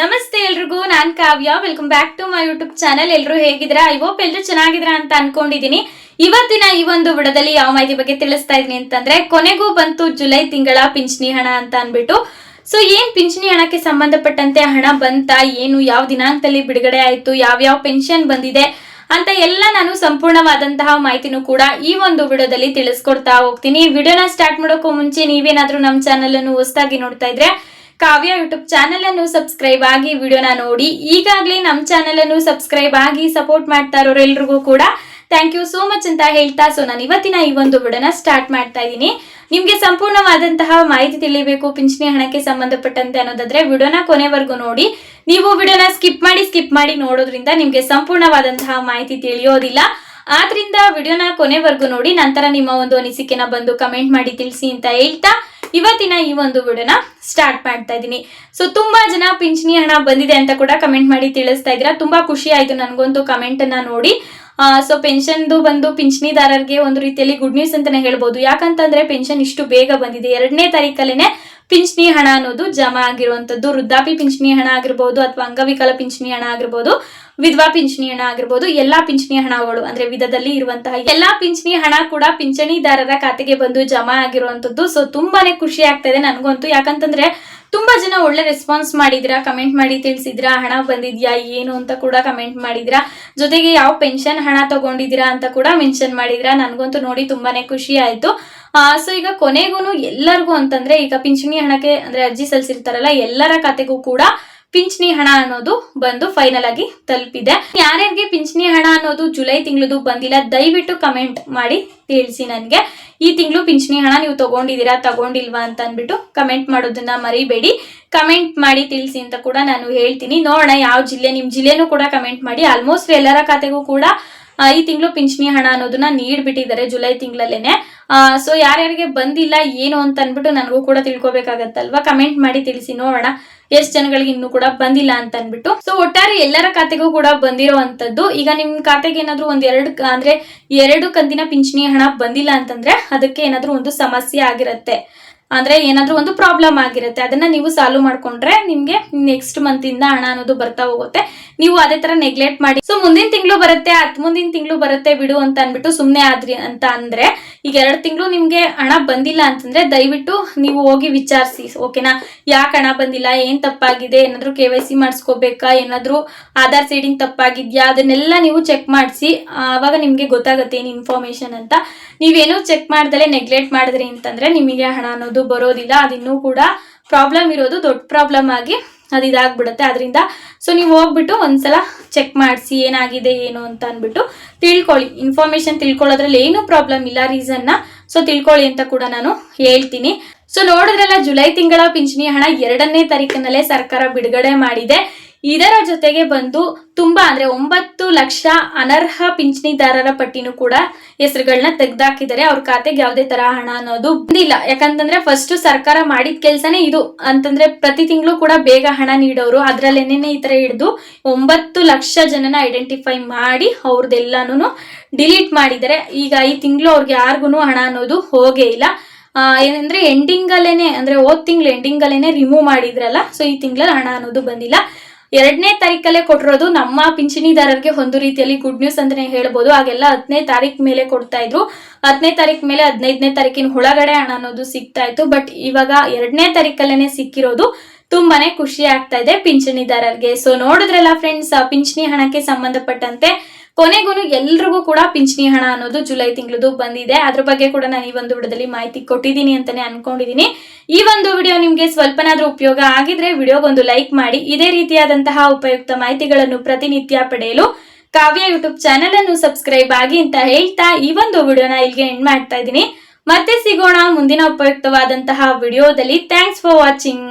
ನಮಸ್ತೆ ಎಲ್ರಿಗೂ, ನಾನ್ Kavya. Welcome back to my YouTube channel ಎಲ್ರು ಹೇಗಿದ್ರ ಐ ಹೋಪ್ ಎಲ್ರು ಚೆನ್ನಾಗಿದ್ರ ಅಂತ ಅನ್ಕೊಂಡಿದೀನಿ. ಇವತ್ತಿನ ಈ ಒಂದು ವಿಡದಲ್ಲಿ ಯಾವ ಮಾಹಿತಿ ಬಗ್ಗೆ ತಿಳಿಸ್ತಾ ಇದೀನಿ ಅಂತಂದ್ರೆ, ಕೊನೆಗೂ ಬಂತು ಜುಲೈ ತಿಂಗಳ ಪಿಂಚಣಿ ಹಣ ಅಂತ ಅನ್ಬಿಟ್ಟು. ಸೊ ಏನ್ ಪಿಂಚಣಿ ಹಣಕ್ಕೆ ಸಂಬಂಧಪಟ್ಟಂತೆ ಹಣ ಬಂತ, ಏನು, ಯಾವ ದಿನಾಂಕದಲ್ಲಿ ಬಿಡುಗಡೆ ಆಯ್ತು ಯಾವ್ಯಾವ ಪೆನ್ಷನ್ ಬಂದಿದೆ ಅಂತ ಎಲ್ಲ ನಾನು ಸಂಪೂರ್ಣವಾದಂತಹ ಮಾಹಿತಿನೂ ಕೂಡ ಈ ಒಂದು ವಿಡಿಯೋದಲ್ಲಿ ತಿಳಿಸ್ಕೊಡ್ತಾ ಹೋಗ್ತೀನಿ. ವಿಡಿಯೋನ ಸ್ಟಾರ್ಟ್ ಮಾಡೋಕ್ಕೂ ಮುಂಚೆ ನೀವೇನಾದ್ರೂ ನಮ್ಮ ಚಾನಲ್ ಅನ್ನು ಹೊಸದಾಗಿ ನೋಡ್ತಾ ಇದ್ರೆ ಕಾವ್ಯ ಯೂಟ್ಯೂಬ್ ಚಾನೆಲ್ ಅನ್ನು ಸಬ್ಸ್ಕ್ರೈಬ್ ಆಗಿ ವಿಡಿಯೋನ ನೋಡಿ. ಈಗಾಗಲೇ ನಮ್ಮ ಚಾನೆಲ್ ಅನ್ನು ಸಬ್ಸ್ಕ್ರೈಬ್ ಆಗಿ ಸಪೋರ್ಟ್ ಮಾಡ್ತಾ ಇರೋರೆಲ್ರಿಗೂ ಕೂಡ ಥ್ಯಾಂಕ್ ಯು ಸೋ ಮಚ್ ಅಂತ ಹೇಳ್ತಾ ಸೊ ನಾನು ಇವತ್ತಿನ ಈ ಒಂದು ವಿಡಿಯೋನ ಸ್ಟಾರ್ಟ್ ಮಾಡ್ತಾ ಇದ್ದೀನಿ ನಿಮಗೆ ಸಂಪೂರ್ಣವಾದಂತಹ ಮಾಹಿತಿ ತಿಳಿಬೇಕು ಪಿಂಚಣಿ ಹಣಕ್ಕೆ ಸಂಬಂಧಪಟ್ಟಂತೆ ಅನ್ನೋದಾದ್ರೆ ವಿಡಿಯೋನ ಕೊನೆವರೆಗೂ ನೋಡಿ. ನೀವು ವಿಡಿಯೋನ ಸ್ಕಿಪ್ ಮಾಡಿ ಸ್ಕಿಪ್ ಮಾಡಿ ನೋಡೋದ್ರಿಂದ ನಿಮಗೆ ಸಂಪೂರ್ಣವಾದಂತಹ ಮಾಹಿತಿ ತಿಳಿಯೋದಿಲ್ಲ. ಆದ್ರಿಂದ ವಿಡಿಯೋನ ಕೊನೆವರೆಗೂ ನೋಡಿ, ನಂತರ ನಿಮ್ಮ ಒಂದು ಅನಿಸಿಕೆನ ಬಂದು ಕಮೆಂಟ್ ಮಾಡಿ ತಿಳಿಸಿ ಅಂತ ಹೇಳ್ತಾ ಇವತ್ತಿನ ಈ ಒಂದು ವಿಡಿಯೋನ ಸ್ಟಾರ್ಟ್ ಮಾಡ್ತಾ ಇದ್ದೀನಿ. ಸೊ ತುಂಬಾ ಜನ ಪಿಂಚಣಿ ಹಣ ಬಂದಿದೆ ಅಂತ ಕೂಡ ಕಮೆಂಟ್ ಮಾಡಿ ತಿಳಿಸ್ತಾ ಇದ್ದೀರಾ. ತುಂಬಾ ಖುಷಿ ಆಯ್ತು ನನಗಂತೂ ಕಮೆಂಟ್ ಅನ್ನ ನೋಡಿ. ಸೊ ಪೆನ್ಷನ್ದು ಬಂದು ಪಿಂಚಣಿದಾರರಿಗೆ ಒಂದು ರೀತಿಯಲ್ಲಿ ಗುಡ್ ನ್ಯೂಸ್ ಅಂತಾನೆ ಹೇಳ್ಬೋದು. ಯಾಕಂತಂದ್ರೆ ಪೆನ್ಷನ್ ಇಷ್ಟು ಬೇಗ ಬಂದಿದೆ. ಎರಡನೇ ತಾರೀಕಲ್ಲೇನೆ ಪಿಂಚಣಿ ಹಣ ಅನ್ನೋದು ಜಮಾ ಆಗಿರುವಂತದ್ದು ವೃದ್ಧಾಪಿ ಪಿಂಚಣಿ ಹಣ ಆಗಿರ್ಬೋದು ಅಥವಾ ಅಂಗವಿಕಲ ಪಿಂಚಣಿ ಹಣ ಆಗಿರ್ಬೋದು, ವಿಧವಾ ಪಿಂಚಣಿ ಹಣ ಆಗಿರ್ಬೋದು, ಎಲ್ಲಾ ಪಿಂಚಣಿ ಹಣಗಳು ಅಂದ್ರೆ ವಿಧದಲ್ಲಿ ಇರುವಂತಹ ಎಲ್ಲಾ ಪಿಂಚಣಿ ಹಣ ಕೂಡ ಪಿಂಚಣಿದಾರರ ಖಾತೆಗೆ ಬಂದು ಜಮಾ ಆಗಿರುವಂತದ್ದು ಸೊ ತುಂಬಾನೇ ಖುಷಿ ಆಗ್ತಾ ಇದೆ ನನಗಂತೂ. ಯಾಕಂತಂದ್ರೆ ತುಂಬಾ ಜನ ಒಳ್ಳೆ ರೆಸ್ಪಾನ್ಸ್ ಮಾಡಿದ್ರಾ ಕಮೆಂಟ್ ಮಾಡಿ ತಿಳಿಸಿದ್ರಾ ಹಣ ಬಂದಿದ್ಯಾ, ಏನು ಅಂತ ಕೂಡ ಕಮೆಂಟ್ ಮಾಡಿದ್ರಾ ಜೊತೆಗೆ ಯಾವ ಪೆನ್ಷನ್ ಹಣ ತಗೊಂಡಿದ್ದೀರಾ ಅಂತ ಕೂಡ ಮೆನ್ಷನ್ ಮಾಡಿದ್ರಾ ನನಗಂತೂ ನೋಡಿ ತುಂಬಾನೇ ಖುಷಿ ಆಯ್ತು. ಸೊ ಈಗ ಕೊನೆಗೂ ಎಲ್ಲರಿಗೂ ಅಂತಂದ್ರೆ ಈಗ ಪಿಂಚಣಿ ಹಣಕ್ಕೆ ಅಂದ್ರೆ ಅರ್ಜಿ ಸಲ್ಲಿಸಿರ್ತಾರಲ್ಲ, ಎಲ್ಲರ ಖಾತೆಗೂ ಕೂಡ ಪಿಂಚಣಿ ಹಣ ಅನ್ನೋದು ಬಂದು ಫೈನಲ್ ಆಗಿ ತಲುಪಿದೆ. ಯಾರ್ಯಾರಿಗೆ ಪಿಂಚಣಿ ಹಣ ಅನ್ನೋದು ಜುಲೈ ತಿಂಗಳದು ಬಂದಿಲ್ಲ, ದಯವಿಟ್ಟು ಕಮೆಂಟ್ ಮಾಡಿ ತಿಳಿಸಿ ನನಗೆ. ಈ ತಿಂಗಳು ಪಿಂಚಣಿ ಹಣ ನೀವು ತಗೊಂಡಿದ್ದೀರಾ, ತಗೊಂಡಿಲ್ವಾ ಅಂತ ಅಂದ್ಬಿಟ್ಟು ಕಮೆಂಟ್ ಮಾಡೋದನ್ನ ಮರಿಬೇಡಿ. ಕಮೆಂಟ್ ಮಾಡಿ ತಿಳಿಸಿ ಅಂತ ಕೂಡ ನಾನು ಹೇಳ್ತೀನಿ. ನೋಡೋಣ, ಯಾವ ಜಿಲ್ಲೆ ನಿಮ್ಮ ಜಿಲ್ಲೆನೂ ಕೂಡ ಕಮೆಂಟ್ ಮಾಡಿ. ಆಲ್ಮೋಸ್ಟ್ ಎಲ್ಲರ ಖಾತೆಗೂ ಕೂಡ ಈ ತಿಂಗಳು ಪಿಂಚಣಿ ಹಣ ಅನ್ನೋದನ್ನ ನೀಡ್ಬಿಟ್ಟಿದ್ದಾರೆ ಜುಲೈ ತಿಂಗಳಲ್ಲೇನೆ. ಸೊ ಯಾರ್ಯಾರಿಗೆ ಬಂದಿಲ್ಲ, ಏನು ಅಂತ ಅನ್ಬಿಟ್ಟು ನನಗೂ ಕೂಡ ತಿಳ್ಕೊಬೇಕಾಗತ್ತಲ್ವಾ? ಕಮೆಂಟ್ ಮಾಡಿ ತಿಳಿಸಿ ನೋಡೋಣ. ಎಷ್ಟು ಜನಗಳಿಗೆ ಇನ್ನೂ ಕೂಡ ಬಂದಿಲ್ಲ ಅಂತ ಅನ್ಬಿಟ್ಟು ಸೊ ಒಟ್ಟಾರೆ ಎಲ್ಲರ ಖಾತೆಗೂ ಕೂಡ ಬಂದಿರುವಂತದ್ದು ಈಗ ನಿಮ್ ಖಾತೆಗೆ ಏನಾದ್ರು ಒಂದ್ ಎರಡು, ಅಂದ್ರೆ ಎರಡು ಕಂತಿನ ಪಿಂಚಣಿ ಹಣ ಬಂದಿಲ್ಲ ಅಂತಂದ್ರೆ ಅದಕ್ಕೆ ಏನಾದ್ರು ಒಂದು ಸಮಸ್ಯೆ ಆಗಿರತ್ತೆ. ಅಂದ್ರೆ ಏನಾದ್ರೂ ಒಂದು ಪ್ರಾಬ್ಲಮ್ ಆಗಿರುತ್ತೆ. ಅದನ್ನ ನೀವು ಸಾಲ್ವ್ ಮಾಡ್ಕೊಂಡ್ರೆ ನಿಮ್ಗೆ ನೆಕ್ಸ್ಟ್ ಮಂತ್ ಇಂದ ಹಣ ಅನ್ನೋದು ಬರ್ತಾ ಹೋಗುತ್ತೆ. ನೀವು ಅದೇ ತರ ನೆಗ್ಲೆಕ್ಟ್ ಮಾಡಿ. ಸೊ ಮುಂದಿನ ತಿಂಗಳು ಬರುತ್ತೆ ಹತ್ ಮುಂದಿನ ತಿಂಗಳು ಬರುತ್ತೆ ಬಿಡು ಅಂತ ಅನ್ಬಿಟ್ಟು ಸುಮ್ನೆ ಆದ್ರಿ ಅಂತ ಅಂದ್ರೆ ಈಗ ಎರಡು ತಿಂಗಳು ನಿಮಗೆ ಹಣ ಬಂದಿಲ್ಲ ಅಂತಂದ್ರೆ ದಯವಿಟ್ಟು ನೀವು ಹೋಗಿ ವಿಚಾರಿಸಿ ಓಕೆನಾ ಯಾಕೆ ಹಣ ಬಂದಿಲ್ಲ? ಏನ್ ತಪ್ಪಾಗಿದೆ? ಏನಾದ್ರೂ ಕೆ ವೈ ಸಿ ಮಾಡಿಸ್ಕೋಬೇಕಾ? ಏನಾದ್ರೂ ಆಧಾರ್ ಸೀಡಿಂಗ್ ತಪ್ಪಾಗಿದ್ಯಾ? ಅದನ್ನೆಲ್ಲ ನೀವು ಚೆಕ್ ಮಾಡಿಸಿ, ಆವಾಗ ನಿಮ್ಗೆ ಗೊತ್ತಾಗುತ್ತೆ ಏನು ಇನ್ಫಾರ್ಮೇಶನ್ ಅಂತ. ನೀವೇನು ಚೆಕ್ ಮಾಡ್ದಲೆ ನೆಗ್ಲೆಕ್ಟ್ ಮಾಡಿದ್ರಿ ಅಂತಂದ್ರೆ ನಿಮಗೆ ಹಣ ಅನ್ನೋದು ಬರೋದಿಲ್ಲ, ಅದಿನ್ನೂ ಕೂಡ ಪ್ರಾಬ್ಲಮ್ ಇರೋದು ದೊಡ್ಡ ಪ್ರಾಬ್ಲಮ್ ಆಗಿ ಅದು ಇದಾಗ್ಬಿಡುತ್ತೆ. ಅದರಿಂದ ಸೊ ನೀವು ಹೋಗ್ಬಿಟ್ಟು ಒಂದ್ಸಲ ಚೆಕ್ ಮಾಡಿಸಿ ಏನಾಗಿದೆ, ಏನು ಅಂತ ಅಂದ್ಬಿಟ್ಟು ತಿಳ್ಕೊಳ್ಳಿ. ಇನ್ಫಾರ್ಮೇಶನ್ ತಿಳ್ಕೊಳ್ಳೋದ್ರಲ್ಲಿ ಏನು ಪ್ರಾಬ್ಲಮ್ ಇಲ್ಲ ರೀಸನ್ನ ಸೊ ತಿಳ್ಕೊಳ್ಳಿ ಅಂತ ಕೂಡ ನಾನು ಹೇಳ್ತೀನಿ. ಸೊ ನೋಡಿದ್ರಲ್ಲ ಜುಲೈ ತಿಂಗಳ ಪಿಂಚಣಿ ಹಣ ಎರಡನೇ ತಾರೀಕಿನಲ್ಲೇ ಸರ್ಕಾರ ಬಿಡುಗಡೆ ಮಾಡಿದೆ. ಇದರ ಜೊತೆಗೆ ಬಂದು ತುಂಬಾ ಅಂದ್ರೆ ಒಂಬತ್ತು ಲಕ್ಷ ಅನರ್ಹ ಪಿಂಚಣಿದಾರರ ಪಟ್ಟಿನೂ ಕೂಡ ಹೆಸರುಗಳನ್ನ ತೆಗೆದಾಕಿದ್ದಾರೆ. ಅವ್ರ ಖಾತೆಗೆ ಯಾವುದೇ ತರ ಹಣ ಅನ್ನೋದು ಬಂದಿಲ್ಲ. ಯಾಕಂತಂದ್ರೆ ಫಸ್ಟ್ ಸರ್ಕಾರ ಮಾಡಿದ ಕೆಲಸನೇ ಇದು. ಅಂತಂದ್ರೆ ಪ್ರತಿ ತಿಂಗಳು ಕೂಡ ಬೇಗ ಹಣ ನೀಡೋರು ಅದ್ರಲ್ಲೇನೇನೆ ಈ ತರ ಹಿಡಿದು ಒಂಬತ್ತು ಲಕ್ಷ ಜನನ ಐಡೆಂಟಿಫೈ ಮಾಡಿ ಅವ್ರದ್ದೆಲ್ಲಾನು ಡಿಲೀಟ್ ಮಾಡಿದ್ದಾರೆ. ಈಗ ಈ ತಿಂಗಳು ಅವ್ರಿಗೆ ಯಾರಿಗೂ ಹಣ ಅನ್ನೋದು ಹೋಗೇ ಇಲ್ಲ. ಏನಂದ್ರೆ ಎಂಡಿಂಗ್ ಅಲ್ಲೇನೆ, ಅಂದ್ರೆ ಹೋದ್ ತಿಂಗಳು ಎಂಡಿಂಗ್ ಅಲ್ಲೇನೆ ರಿಮೂವ್ ಮಾಡಿದ್ರಲ್ಲ ಸೊ ಈ ತಿಂಗಳಲ್ಲಿ ಹಣ ಅನ್ನೋದು ಬಂದಿಲ್ಲ. ಎರಡನೇ ತಾರೀಕಲ್ಲೇ ಕೊಟ್ಟಿರೋದು ನಮ್ಮ ಪಿಂಚಣಿದಾರರಿಗೆ ಒಂದು ರೀತಿಯಲ್ಲಿ ಗುಡ್ ನ್ಯೂಸ್ ಅಂತಾನೆ ಹೇಳ್ಬೋದು. ಹಾಗೆಲ್ಲ ಹತ್ತನೇ ತಾರೀಕ್ ಮೇಲೆ ಕೊಡ್ತಾ ಇದ್ರು. ಹತ್ತನೇ ತಾರೀಕ್ ಮೇಲೆ ಹದಿನೈದನೇ ತಾರೀಕಿನ ಒಳಗಡೆ ಹಣ ಅನ್ನೋದು ಸಿಗ್ತಾ ಇತ್ತು. ಬಟ್ ಇವಾಗ ಎರಡನೇ ತಾರೀಕಲ್ಲೇನೆ ಸಿಕ್ಕಿರೋದು ತುಂಬಾನೇ ಖುಷಿ ಆಗ್ತಾ ಇದೆ ಪಿಂಚಣಿದಾರರಿಗೆ. ಸೊ ನೋಡಿದ್ರಲ್ಲ ಫ್ರೆಂಡ್ಸ್ ಪಿಂಚಣಿ ಹಣಕ್ಕೆ ಸಂಬಂಧಪಟ್ಟಂತೆ ಕೊನೆಗೂ ಎಲ್ರಿಗೂ ಕೂಡ ಪಿಂಚಣಿ ಹಣ ಅನ್ನೋದು ಜುಲೈ ತಿಂಗಳದು ಬಂದಿದೆ. ಅದ್ರ ಬಗ್ಗೆ ಕೂಡ ನಾನು ಈ ಒಂದು ವಿಡಿಯೋದಲ್ಲಿ ಮಾಹಿತಿ ಕೊಟ್ಟಿದ್ದೀನಿ ಅಂತಾನೆ ಅನ್ಕೊಂಡಿದ್ದೀನಿ ಈ ಒಂದು ವಿಡಿಯೋ ನಿಮ್ಗೆ ಸ್ವಲ್ಪನಾದ್ರೂ ಉಪಯೋಗ ಆಗಿದ್ರೆ ವಿಡಿಯೋಗೊಂದು ಲೈಕ್ ಮಾಡಿ, ಇದೇ ರೀತಿಯಾದಂತಹ ಉಪಯುಕ್ತ ಮಾಹಿತಿಗಳನ್ನು ಪ್ರತಿನಿತ್ಯ ಪಡೆಯಲು ಕಾವ್ಯ ಯೂಟ್ಯೂಬ್ ಚಾನೆಲ್ ಅನ್ನು ಸಬ್ಸ್ಕ್ರೈಬ್ ಆಗಿ ಅಂತ ಹೇಳ್ತಾ ಈ ಒಂದು ವಿಡಿಯೋನ ಇಲ್ಲಿಗೆ ಎಂಡ್ ಮಾಡ್ತಾ ಇದ್ದೀನಿ. ಮತ್ತೆ ಸಿಗೋಣ ಮುಂದಿನ ಉಪಯುಕ್ತವಾದಂತಹ ವಿಡಿಯೋದಲ್ಲಿ. Thanks for watching